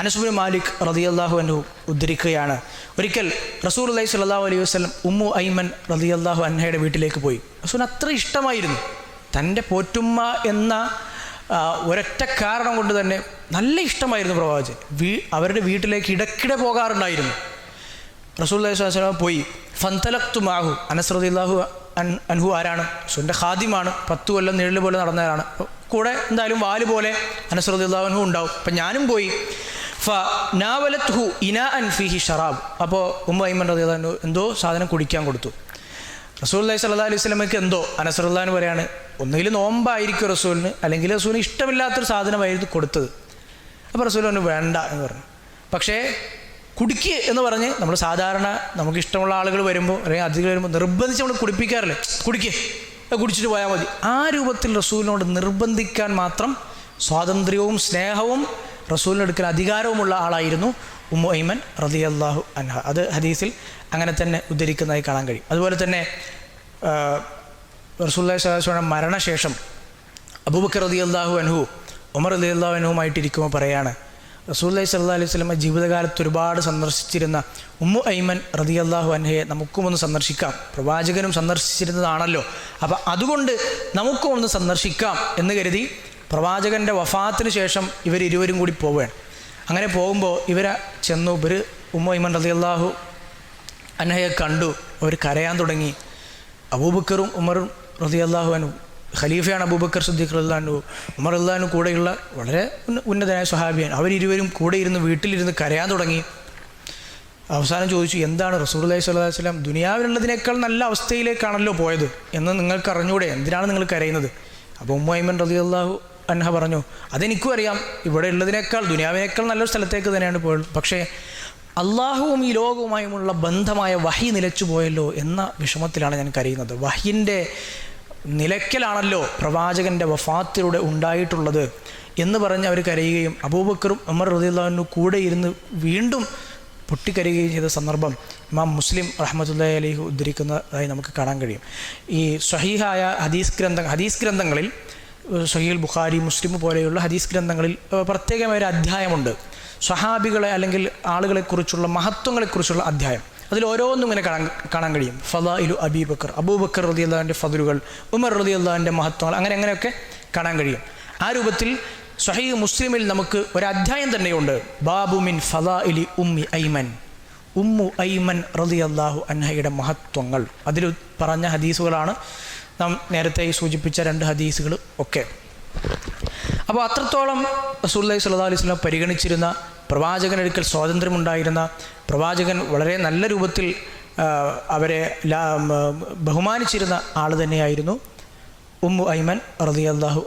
അനസുബിൻ മാലിക് റതിയല്ലാഹു അനു ഉദ്ധരിക്കുകയാണ്. ഒരിക്കൽ റസൂൽ അലൈഹി സ്വല്ലാഹു അലൈഹി വസ്ലം ഉമ്മു ഐമൻ റതിയല്ലാഹു അൻഹയുടെ വീട്ടിലേക്ക് പോയി. റസൂൻ അത്ര ഇഷ്ടമായിരുന്നു. തന്റെ പോറ്റുമ്മ എന്ന ഒരൊറ്റ കാരണം കൊണ്ട് തന്നെ നല്ല ഇഷ്ടമായിരുന്നു പ്രവാചൻ വീ അവരുടെ വീട്ടിലേക്ക് ഇടയ്ക്കിടെ പോകാറുണ്ടായിരുന്നു. റസൂൽ അലൈഹി സ്വലാം പോയി. ഫന്തലക്തു മാഹു. അനസ് റതിയല്ലാഹു അൻ അൻഹു ആരാണ്? റസൂലിന്റെ ഖാദിമാണ്. പത്ത് കൊല്ലം നിഴൽ പോലെ നടന്നവരാണ് കൂടെ എന്തായാലും വാൽ പോലെ അൻഹു ഉണ്ടാവും. അപ്പം ഞാനും പോയി. ഫ നാവലത്ത് ഹു ഇന അൻ ഫിഹി ഷറാബ്. അപ്പോൾ ഉമ്മ ഐമൻ റദിയുള്ള എന്തോ സാധനം കുടിക്കാൻ കൊടുത്തു. റസൂൽ അലൈഹി സല്ലാ അലൈഹി സ്വലമയ്ക്ക് എന്തോ അനസറുല്ലാൻ പറയാണ്. ഒന്നുകിൽ നോമ്പായിരിക്കും റസൂലിന് അല്ലെങ്കിൽ റസൂലിന് ഇഷ്ടമില്ലാത്തൊരു സാധനമായിരുന്നു കൊടുത്തത്. അപ്പോൾ റസൂൽ പറഞ്ഞു വേണ്ട എന്ന് പറഞ്ഞു. പക്ഷേ കുടിക്ക് എന്ന് പറഞ്ഞ് നമ്മൾ സാധാരണ നമുക്ക് ഇഷ്ടമുള്ള ആളുകൾ വരുമ്പോൾ അല്ലെങ്കിൽ അതിഥികൾ വരുമ്പോൾ നിർബന്ധിച്ച് നമ്മൾ കുടിപ്പിക്കാറില്ലേ. കുടിക്ക് കുടിച്ചിട്ട് പോയാൽ മതി. ആ രൂപത്തിൽ റസൂലിനോട് നിർബന്ധിക്കാൻ മാത്രം സ്വാതന്ത്ര്യവും സ്നേഹവും റസൂലിനെടുക്കൽ അധികാരവുമുള്ള ആളായിരുന്നു ഉമ്മു ഐമൻ റതി അള്ളാഹു അൻഹ. അത് ഹദീസിൽ അങ്ങനെ തന്നെ ഉദ്ധരിക്കുന്നതായി കാണാൻ കഴിയും. അതുപോലെ തന്നെ റസൂല്ലാ സ്വലാസ്വലം മരണശേഷം അബൂബക്കർ റതി അള്ളാഹു അൻഹു ഉമർ റതി അള്ളാഹു അൻഹുമായിട്ടിരിക്കുമ്പോൾ പറയാണ് റസൂല്ലി സല്ലാ അലൈഹി സ്വലമ ജീവിതകാലത്ത് ഒരുപാട് സന്ദർശിച്ചിരുന്ന ഉമ്മു ഐമൻ റതി അള്ളാഹു അൻഹയെ നമുക്കും ഒന്ന് സന്ദർശിക്കാം. പ്രവാചകനും സന്ദർശിച്ചിരുന്നതാണല്ലോ. അപ്പം അതുകൊണ്ട് നമുക്കും ഒന്ന് സന്ദർശിക്കാം എന്ന് കരുതി പ്രവാചകന്റെ വഫാത്തിന് ശേഷം ഇവർ ഇരുവരും കൂടി പോവുകയാണ്. അങ്ങനെ പോകുമ്പോൾ ഇവരെ ചെന്നു ഇവർ ഉമ്മ ഇമൻ റതി അള്ളാഹു കണ്ടു. അവർ കരയാൻ തുടങ്ങി. അബൂബക്കറും ഉമറും റതി അള്ളാഹുവാനും ഖലീഫയാണ് അബൂബക്കർ സുദ്ദീഖ് റല്ലാനു ഉമർ അള്ളഹാനു കൂടെയുള്ള വളരെ ഉന്ന- ഉന്നതനായ സ്വഹാബിയാണ്. അവരിരുവരും കൂടെ ഇരുന്ന് വീട്ടിലിരുന്ന് കരയാൻ തുടങ്ങി. അവസാനം ചോദിച്ചു എന്താണ് റസൂർ അലൈഹി സ്വല്ലാ വസ്ലാം ദുനിയാവിലുള്ളതിനേക്കാൾ നല്ല അവസ്ഥയിലേക്കാണല്ലോ പോയത് എന്ന് നിങ്ങൾക്ക് അറിഞ്ഞൂടെ എന്തിനാണ് നിങ്ങൾ കരയുന്നത്? അപ്പോൾ ഉമ്മൈമൻ റതി അള്ളാഹു അൻഹ പറഞ്ഞു അതെനിക്കും അറിയാം. ഇവിടെ ഉള്ളതിനേക്കാൾ ദുനിയാവിനേക്കാൾ നല്ലൊരു സ്ഥലത്തേക്ക് തന്നെയാണ് പോയത്. പക്ഷേ അള്ളാഹുവും ഈ ലോകവുമായുമുള്ള ബന്ധമായ വഹി നിലച്ചു പോയല്ലോ എന്ന വിഷമത്തിലാണ് ഞാൻ കരയുന്നത്. വഹിന്റെ നിലയ്ക്കലാണല്ലോ പ്രവാചകന്റെ വഫാത്തിലൂടെ ഉണ്ടായിട്ടുള്ളത് എന്ന് പറഞ്ഞ് അവർ കരയുകയും അബൂബക്കറും ഉമർ റദിയുള്ളു കൂടെ ഇരുന്ന് വീണ്ടും പൊട്ടിക്കരയുകയും ചെയ്ത സന്ദർഭം ഇമാം മുസ്ലിം റഹ്മത്തുല്ലാ അലിഹു ഉദ്ധരിക്കുന്നതായി നമുക്ക് കാണാൻ കഴിയും. ഈ സ്വഹീഹായ ഹദീസ് ഗ്രന്ഥ ഹദീസ് ഗ്രന്ഥങ്ങളിൽ സഹീൽ ബുഖാരി മുസ്ലിം പോലെയുള്ള ഹദീസ് ഗ്രന്ഥങ്ങളിൽ പ്രത്യേകമായ ഒരു അധ്യായമുണ്ട്. സ്വഹാബികളെ അല്ലെങ്കിൽ ആളുകളെക്കുറിച്ചുള്ള മഹത്വങ്ങളെക്കുറിച്ചുള്ള അധ്യായം. അതിൽ ഓരോന്നും ഇങ്ങനെ കാണാൻ കാണാൻ കഴിയും. ഫലാ ഇലു അബീബക്കർ അബൂബക്കർ റതി അള്ളാഹിന്റെ ഫതുലുകൾ ഉമർ റതി അള്ളാഹിന്റെ മഹത്വങ്ങൾ അങ്ങനെ അങ്ങനെയൊക്കെ കാണാൻ കഴിയും. ആ രൂപത്തിൽ സഹീ മുസ്ലിമിൽ നമുക്ക് ഒരു അധ്യായം തന്നെയുണ്ട്. ബാബു മിൻ ഫലാ ഇലി ഉമ്മി ഐമൻ. ഉമ്മു ഐമൻ റതി അള്ളാഹു അൻഹയുടെ മഹത്വങ്ങൾ. അതിൽ പറഞ്ഞ ഹദീസുകളാണ് നാം നേരത്തെ സൂചിപ്പിച്ച രണ്ട് ഹദീസുകൾ ഒക്കെ. അപ്പോൾ അത്രത്തോളം റസൂല്ലി സല്ലാ അലൈഹി സ്വലം പരിഗണിച്ചിരുന്ന പ്രവാചകനൊരിക്കൽ സ്വാതന്ത്ര്യമുണ്ടായിരുന്ന പ്രവാചകൻ വളരെ നല്ല രൂപത്തിൽ അവരെ ബഹുമാനിച്ചിരുന്ന ആൾ തന്നെയായിരുന്നു ഉമ്മു ഐമൻ റതി അള്ളാഹു